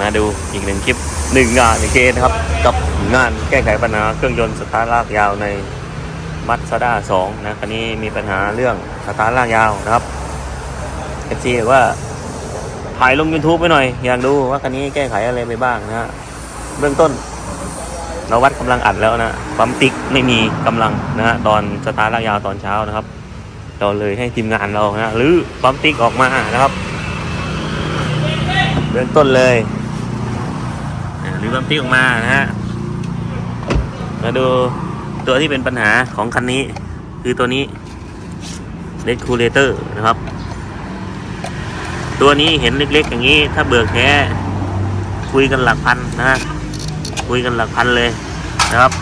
มาดูอีกหนึ่งคลิปหนึ่งงานในเคสนครับ กับงานแก้ไขปัญหาเครื่องยนต์สตาร์ทลากยาวในมัตซาด้าสองนะคันนี้มีปัญหาเรื่องสตาร์ทลากยาวนะครับเอฟซีว่าถ่ายลง YouTube ไปหน่อย อยากดูว่าคันนี้แก้ไขอะไรไปบ้างนะฮะเบื้องต้น เราวัดกำลังอัดแล้วนะปั๊มติ๊กไม่มีกำลังนะฮะตอนสตาร์ทลากยาวตอนเช้านะครับ เราเลยให้ทีมงานเรานะหรือปั๊มติ๊กออกมานะครับ เบื้องต้นเลย อ่าหรือปั๊มติ๊กออกมานะฮะมาดูตัวที่เป็นปัญหาของคันนี้ คือตัวนี้เ r e d c o o l a t o r นะครับ ตัวนี้เห็นเล็กๆ อย่างนี้ ถ้าเบิกแท้คุยกันหลักพันนะฮะคุยกันหลักพันเลยนะครับ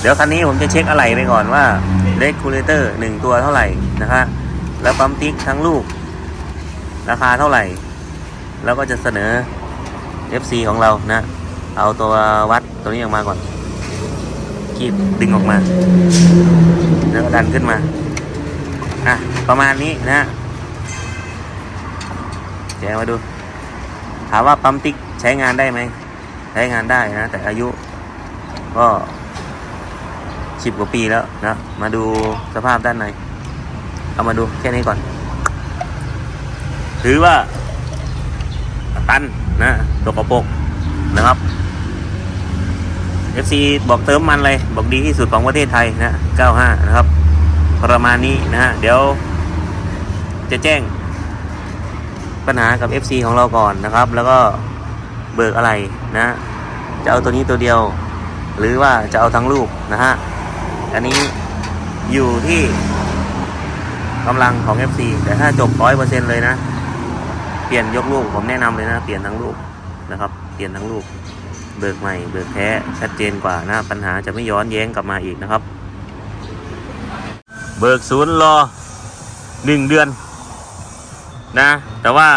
เดี๋ยวคันนี้ผมจะเช็คอะไรไปก่อนว่าเ r e d c o o l a t o r หนึ่งตัวเท่าไหร่นะฮะแล้วปั๊มติ๊กทั้งลูก ราคาเท่าไหร่ แล้วก็จะเสนอ FC ของเรานะ เอาตัววัดตัวนี้ออกมาก่อนคีบดึงออกมา แล้วก็ดันขึ้นมา อะ ประมาณนี้นะแจกมาดู ถามว่าปั๊มติ๊กใช้งานได้ไหม ใช้งานได้นะ แต่อายุก็สิบกว่าปีแล้วนะ มาดูสภาพด้านใน เอามาดูแค่นี้ก่อน ถือว่า ตันนะตกกระปรกนะครับ FC บอกเติมมันเลย บอกดีที่สุดของประเทศไทยนะ 95 นะครับ ประมาณนี้นะฮะ เดี๋ยวจะแจ้งปัญหากับ FC ของเราก่อนนะครับ แล้วก็เบิกอะไรนะ จะเอาตัวนี้ตัวเดียว หรือว่าจะเอาทั้งลูกนะฮะ อันนี้อยู่ที่กำลังของ FC แต่ถ้าจบ 100%เลยนะ เปลี่ยนยกลูกผมแนะนำเลยนะเปลี่ยนทั้งลูกนะครับ เปลี่ยนทั้งลูก เบิกใหม่ เบิกแท้ชัดเจนกว่านะปัญหาจะไม่ย้อนแย้งกลับมาอีกนะครับ เบิกศูนย์รอหนึ่งเดือนนะ แต่ว่า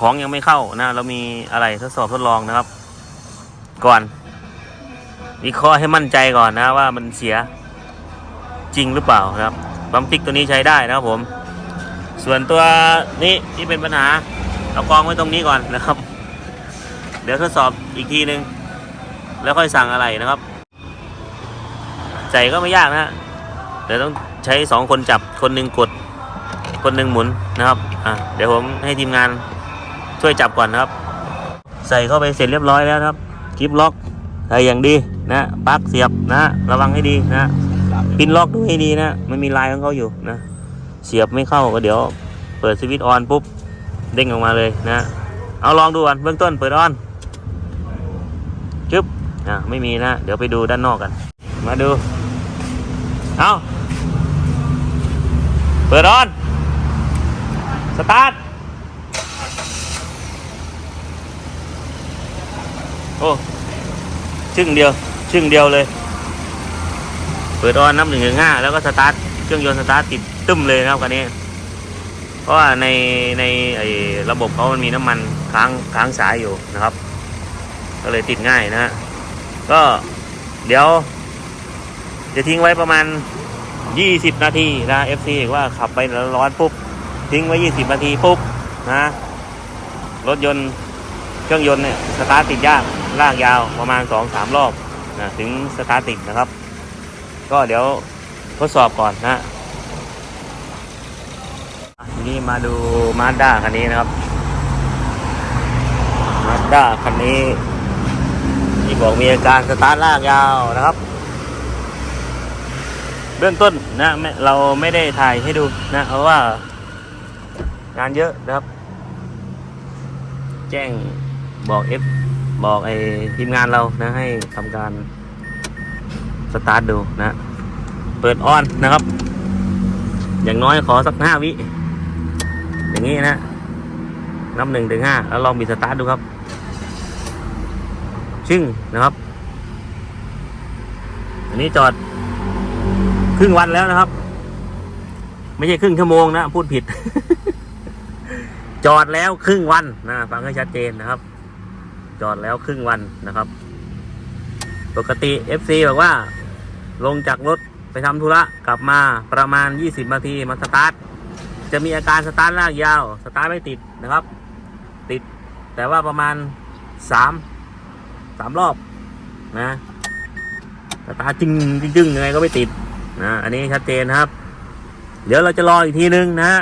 ของยังไม่เข้านะ เรามีอะไรทดสอบทดลองนะครับ ก่อนวิเคราะห์ให้มั่นใจก่อนนะว่ามันเสียจริงหรือเปล่านะครับปั๊มติ๊กตัวนี้ใช้ได้นะครับผม ส่วนตัวนี้ที่เป็นปัญหา เอากองไว้ตรงนี้ก่อนนะครับ เดี๋ยวทดสอบอีกทีนึง แล้วค่อยสั่งอะไรนะครับ ใส่ก็ไม่ยากนะฮะเดี๋ยวต้องใช้สองคนจับคนหนึ่งกด คนหนึ่งหมุนนะครับอะเดี๋ยวผมให้ทีมงานช่วยจับก่อนนะครับ ใส่เข้าไปเสร็จเรียบร้อยแล้วครับคลิปล็อกใส่อย่างดีนะปลั๊กเสียบนะระวังให้ดีนะปินล็อกดูให้ดีนะมันมีลายของเขาอยู่นะ เสียบไม่เข้าก็เดี๋ยว เปิดสวิตช์ออนปุ๊บ เด้งออกมาเลยนะเอาลองดูก่อนเบื้องต้นเปิดออนจึ๊บอะไม่มีนะ เดี๋ยวไปดูด้านนอกกัน มาดู เอาเปิดออน สตาร์ท โอ้ ชึ่งเดียว ชึ่งเดียวเลย เปิดออนนับหนึ่งถึงห้าแล้วก็สตาร์ท เครื่องยนต์สตาร์ทติดตึ้มเลยนะครับคันนี้ เพราะว่าในในไอ้ระบบเขามันมีน้ำมันค้างค้างสายอยู่นะครับ ก็เลยติดง่ายนะฮะก็เดี๋ยว จะทิ้งไว้ประมาณ 20 นาทีนะ FC ว่าขับไปแล้วร้อนปุ๊บ ทิ้งไว้ 20 นาทีปุ๊บนะรถยนต์เครื่องยนต์เนี่ยสตาร์ทติดยากลากยาวประมาณ 2-3 รอบนะถึงสตาร์ทติดนะครับ ก็เดี๋ยวทดสอบก่อนนะ นี้มาดูมาด้าคันนี้นะครับมาด้าคันนี้ ที่บอกมีอาการสตาร์ทลากยาวนะครับ เบื้องต้นนะเราไม่ได้ถ่ายให้ดูนะ เพราะว่า งานเยอะนะครับ แจ้งบอกเอฟบอกไอทีมงานเรานะ ให้ทำการสตาร์ทดูนะ เปิดออนนะครับ อย่างน้อยขอสักห้าวิ อย่างนี้นะนับหนึ่งถึงห้าแล้วลองบิดสตาร์ทดูครับ ชึ่งนะครับ อันนี้จอด ครึ่งวันแล้วนะครับ ไม่ใช่ครึ่งชั่วโมงนะ พูดผิด จอดแล้วครึ่งวันนะฟังให้ชัดเจนนะครับ จอดแล้วครึ่งวันนะครับ ปกติ FC บอกว่า ลงจากรถไปทำธุระกลับมาประมาณ 20นาทีมาสตาร์ท จะมีอาการสตาร์ทลากยาว สตาร์ทไม่ติดนะครับ ติดแต่ว่าประมาณสามสามรอบนะสตาร์ทจึงจึงจึงยังไงก็ไม่ติดนะอันนี้ชัดเจนครับ เดี๋ยวเราจะรออีกทีนึงนะฮะ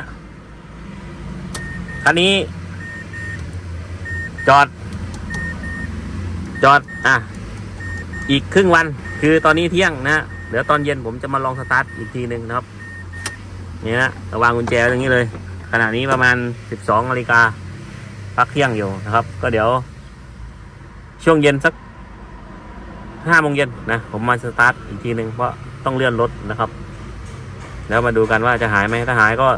คันนี้ จอด จอดอะอีกครึ่งวันคือตอนนี้เที่ยงนะฮะเดี๋ยวตอนเย็นผมจะมาลองสตาร์ทอีกทีหนึ่งนะครับ นี่นะระวางกุญแจตรงนี้เลย ขณะนี้ประมาณ 12นาฬิกาพักเที่ยงอยู่นะครับ ก็เดี๋ยว ช่วงเย็นสักห้าโมงเย็นนะ ผมมาสตาร์ทอีกทีหนึ่งเพราะต้องเลื่อนรถนะครับ แล้วมาดูกันว่าจะหายไหมถ้าหายก็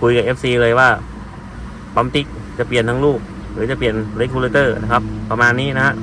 คุยกับ FC เลยว่าปั๊มติ๊กจะเปลี่ยนทั้งลูก หรือจะเปลี่ยนเลกูเลเตอร์นะครับ ประมาณนี้นะฮะ